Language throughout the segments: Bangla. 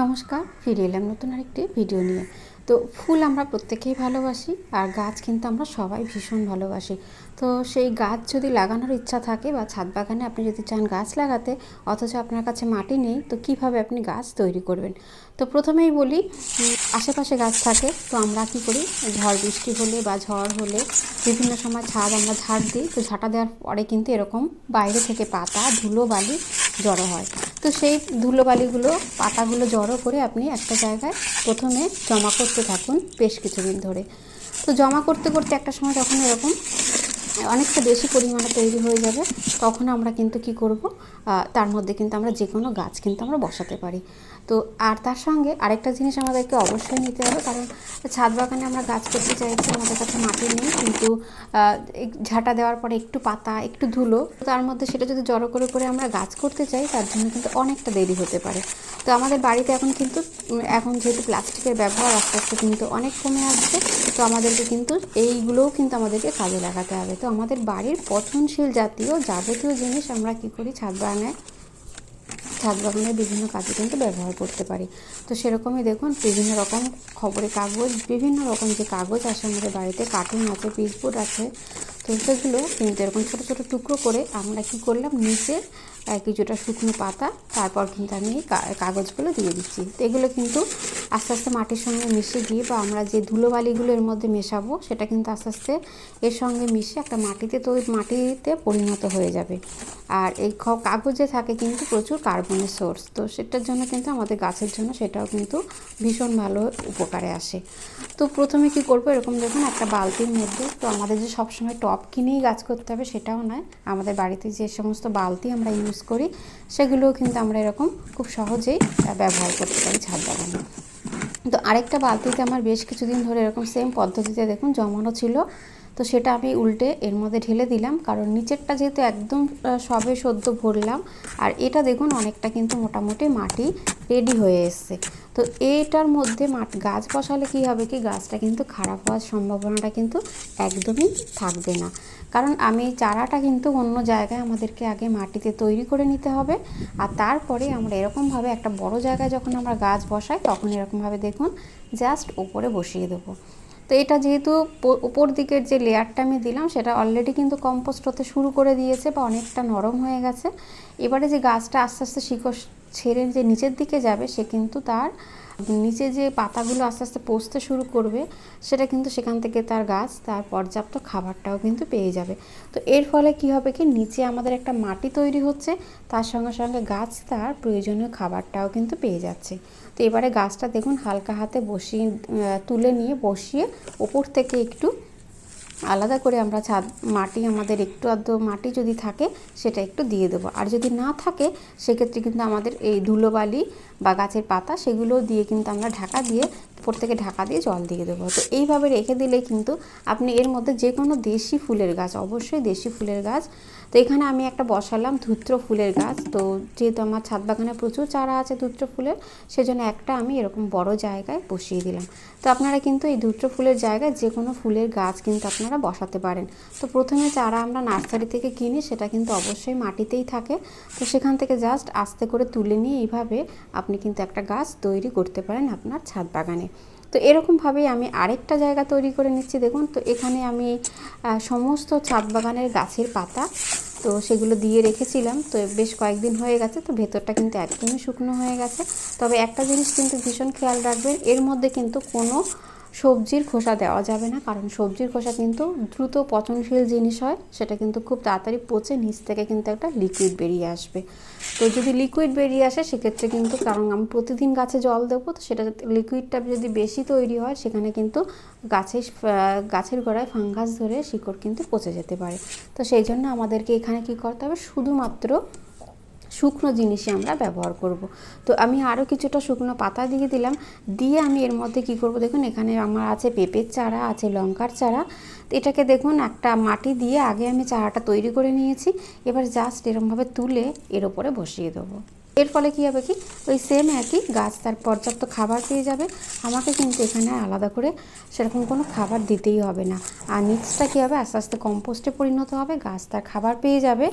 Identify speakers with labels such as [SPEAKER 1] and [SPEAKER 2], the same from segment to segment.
[SPEAKER 1] নমস্কার, ফিরে এলাম নতুন আরেকটি ভিডিও নিয়ে। তো ফুল আমরা প্রত্যেকেই ভালোবাসি আর গাছ কিন্তু আমরা সবাই ভীষণ ভালোবাসি। তো সেই গাছ যদি লাগানোর ইচ্ছা থাকে বা ছাদ বাগানে আপনি যদি চান গাছ লাগাতে, অথচ আপনার কাছে মাটি নেই, তো কীভাবে আপনি গাছ তৈরি করবেন? তো প্রথমেই বলি, আশেপাশে গাছ থাকে, তো আমরা কি করি? ঝড় বৃষ্টি হলে বা ঝড় হলে বিভিন্ন সময় ছাদ আমরা ঝাড় দিই। তো ঝাঁটা দেওয়ার পরে কিন্তু এরকম বাইরে থেকে পাতা, ধুলো, বালি জড়ো হয়। তো সেই ধুলোবালিগুলো, পাতাগুলো জড়ো করে আপনি একটা জায়গায় প্রথমে জমা করতে থাকুন বেশ কিছুদিন ধরে। তো জমা করতে করতে একটা সময় যখন এরকম অনেকটা বেশি পরিমাণে তৈরি হয়ে যাবে, তখন আমরা কিন্তু কি করব? তার মধ্যে কিন্তু আমরা যে কোনো গাছ কিন্তু আমরা বসাতে পারি। তো, আর তার সঙ্গে আরেকটা জিনিস আমাদেরকে অবশ্যই নিতে হবে, কারণ ছাদ বাগানে আমরা গাছ করতে চাইছি, আমাদের কাছে মাটি নেই, কিন্তু ঝাঁটা দেওয়ার পরে একটু পাতা, একটু ধুলো, তার মধ্যে সেটা যদি জড়ো করে করে আমরা গাছ করতে চাই, তার জন্য কিন্তু অনেকটা দেরি হতে পারে। তো, আমাদের বাড়িতে এখন কিন্তু এখন যেহেতু প্লাস্টিকের ব্যবহার আস্তে আস্তে কিন্তু অনেক কমে আসছে, তো আমাদেরকে কিন্তু এইগুলোও কিন্তু আমাদেরকে কাজে লাগাতে হবে। তো আমাদের বাড়ির পচনশীল জাতীয় যাবতীয় জিনিস আমরা কি করি? ছাদ বাগানে, ছাদ বাগানের বিভিন্ন কাজে কিন্তু ব্যবহার করতে পারি। তো সেরকমই দেখুন, বিভিন্ন রকম খবরের কাগজ, বিভিন্ন রকম যে কাগজ আছে আমাদের বাড়িতে কার্টুন আছে পিসবোর্ড আছে, তো সেগুলো কিন্তু এরকম ছোটো ছোটো টুকরো করে আমরা কি করলাম? নিচে কিছুটা শুকনো পাতা, তারপর কিন্তু আমি কাগজগুলো দিয়ে দিচ্ছি। তো এগুলো কিন্তু আস্তে আস্তে মাটির সঙ্গে মিশে গিয়ে বা আমরা যে ধুলোবালিগুলো এর মধ্যে মেশাবো, সেটা কিন্তু আস্তে আস্তে এর সঙ্গে মিশে একটা মাটিতে তো মাটিতে পরিণত হয়ে যাবে। আর এই কাগজে থাকে কিন্তু প্রচুর কার্বনের সোর্স। তো সেটার জন্য কিন্তু আমাদের গাছের জন্য সেটাও কিন্তু ভীষণ ভালো উপকারে আসে। তো প্রথমে কি করব? এরকম দেখুন একটা বালতির মধ্যে, তো আমাদের যে সবসময় টপ কিনেই গাছ করতে হবে সেটাও নয়। আমাদের বাড়িতে যে সমস্ত বালতি আমরা ইউজ করি, সেগুলোও কিন্তু আমরা এরকম খুব সহজেই ব্যবহার করতে পারি ছাদ বাগানে। তো আরেকটা বালতিতে আমার বেশ কিছুদিন ধরে এরকম সেম পদ্ধতিতে দেখুন জমানো ছিল। তো সেটা আমি উল্টে এর মধ্যে ঢেলে দিলাম। কারণ নিচেরটা যেহেতু একদম সবে সদ্য ভরলাম, আর এটা দেখুন অনেকটা কিন্তু মোটামুটি মাটি রেডি হয়ে এসছে। তো এটার মধ্যে মাট, গাছ বসালে কি হবে কি, গাছটা কিন্তু খারাপ হওয়ার সম্ভাবনাটা কিন্তু একদমই থাকবে না। কারণ আমি চারাটা কিন্তু অন্য জায়গায় আমাদেরকে আগে মাটিতে তৈরি করে নিতে হবে, আর তারপরে আমরা এরকমভাবে একটা বড় জায়গায় যখন আমরা গাছ বসাই, তখন এরকমভাবে দেখুন জাস্ট উপরে বসিয়ে দেবো। তো এটা যেহেতু উপর দিকের যে লেয়ারটা আমি দিলাম, সেটা অলরেডি কিন্তু কম্পোস্ট হতে শুরু করে দিয়েছে বা অনেকটা নরম হয়ে গেছে। এবারে যে গাছটা আস্তে আস্তে শিকড় ছেড়ে যে নিচের দিকে যাবে, সে কিন্তু তার নিচে যে পাতাগুলো আস্তে আস্তে পচতে শুরু করবে, সেটা কিন্তু সেখান থেকে তার গাছ, তার পর্যাপ্ত খাবারটাও কিন্তু পেয়ে যাবে। তো এর ফলে কি হবে কি, নিচে আমাদের একটা মাটি তৈরি হচ্ছে, তার সঙ্গে সঙ্গে গাছ তার প্রয়োজনীয় খাবারটাও কিন্তু পেয়ে যাচ্ছে। তো এবারে গাছটা দেখুন হালকা হাতে বসিয়ে তুলে নিয়ে বসিয়ে ওপর থেকে একটু আলাদা করে আমরা ছাদ, মাটি আমাদের একটু আধ মাটি যদি থাকে সেটা একটু দিয়ে দেবো। আর যদি না থাকে, সেক্ষেত্রে কিন্তু আমাদের এই ধুলোবালি বা গাছের পাতা সেগুলো দিয়ে কিন্তু আমরা ঢাকা দিয়ে, উপর থেকে ঢাকা দিয়ে জল দিয়ে দেবো। তো এইভাবে রেখে দিলে কিন্তু আপনি এর মধ্যে যে কোনো দেশি ফুলের গাছ, অবশ্যই দেশি ফুলের গাছ তো এখানে আমি একটা বসালাম ধুত্র ফুলের গাছ। তো যেহেতু আমার ছাদ বাগানে প্রচুর চারা আছে ধুত্র ফুলের, সেজন্য একটা আমি এরকম বড় জায়গায় বসিয়ে দিলাম। তো আপনারা কিন্তু এই ধুত্র ফুলের জায়গায় যে কোনো ফুলের গাছ কিন্তু আপনারা বসাতে পারেন। তো প্রথমে চারা আমরা নার্সারি থেকে কিনি, সেটা কিন্তু অবশ্যই মাটিতেই থাকে। তো সেখান থেকে জাস্ট আস্তে করে তুলে নিয়ে এইভাবে আপনি কিন্তু একটা গাছ তৈরি করতে পারেন আপনার ছাদ বাগানে। তো এরকমভাবেই আমি আরেকটা জায়গা তৈরি করে নিচ্ছি। দেখুন, তো এখানে আমি সমস্ত ছাদ বাগানের গাছের পাতা, তো সেগুলো দিয়ে রেখেছিলাম। তো বেশ কয়েকদিন হয়ে গেছে, তো ভেতরটা কিন্তু একদমই শুকনো হয়ে গেছে। তবে একটা জিনিস কিন্তু ভীষণ খেয়াল রাখবেন, এর মধ্যে কিন্তু কোনো সবজির খোসা দেওয়া যাবে না কারণ সবজির খোসা কিন্তু দ্রুত পচনশীল জিনিস হয় সেটা কিন্তু খুব তাড়াতাড়ি পচে নিচ থেকে কিন্তু একটা লিকুইড বেরিয়ে আসবে। তো যদি লিকুইড বেরিয়ে আসে সেক্ষেত্রে কিন্তু কারণ আমি প্রতিদিন গাছে জল দেবো তো সেটা লিকুইডটা যদি বেশি তৈরি হয় সেখানে কিন্তু আহ, গাছের গোড়ায় ফাঙ্গাস ধরে শিকড় কিন্তু পচে যেতে পারে। তো সেই জন্য আমাদেরকে এখানে কি করতে হবে শুধুমাত্র শুকনো জিনিসই আমরা ব্যবহার করব। তো আমি আরও কিছুটা শুকনো পাতা দিয়ে দিলাম। দিয়ে আমি এর মধ্যে কি করব দেখুন, এখানে আমার আছে পেঁপের চারা, আছে লঙ্কার চারা। তো এটাকে দেখুন, একটা মাটি দিয়ে আগে আমি চারাটা তৈরি করে নিয়েছি। এবার জাস্ট এরমভাবে তুলে এর ওপরে বসিয়ে দেবো। এর ফলে কী হবে কি? ওই সেম একই গাছ তার পর্যাপ্ত খাবার পেয়ে যাবে। আমাকে কিন্তু এখানে আলাদা করে সেরকম কোনো খাবার দিতেই হবে না। আর নিচটা কী হবে? আস্তে আস্তে কম্পোস্টে পরিণত হবে, গাছ তার খাবার পেয়ে যাবে।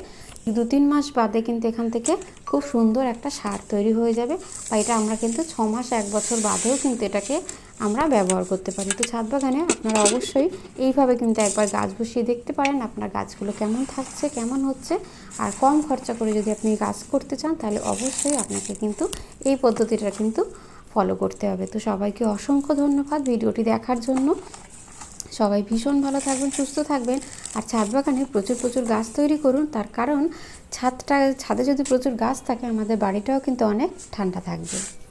[SPEAKER 1] দু তিন মাস বাদে কিন্তু এখান থেকে খুব সুন্দর একটা সার তৈরি হয়ে যাবে। বা এটা আমরা কিন্তু ছ মাস এক বছর বাদেও কিন্তু এটাকে আমরা ব্যবহার করতে পারি। তো ছাদ বাগানে আপনারা অবশ্যই এইভাবে কিন্তু একবার গাছ বসিয়ে দেখতে পারেন আপনার গাছগুলো কেমন থাকছে, কেমন হচ্ছে। আর কম খরচা করে যদি আপনি গাছ করতে চান, তাহলে অবশ্যই আপনাকে কিন্তু এই পদ্ধতিটা কিন্তু ফলো করতে হবে। তো সবাইকে অসংখ্য ধন্যবাদ ভিডিওটি দেখার জন্য। সবাই ভীষণ ভালো থাকবেন, সুস্থ থাকবেন। আর ছাদ বাগানে প্রচুর প্রচুর গাছ তৈরি করুন। তার কারণ ছাদটা, ছাদে যদি প্রচুর গাছ থাকে, আমাদের বাড়িটাও কিন্তু অনেক ঠান্ডা থাকবে।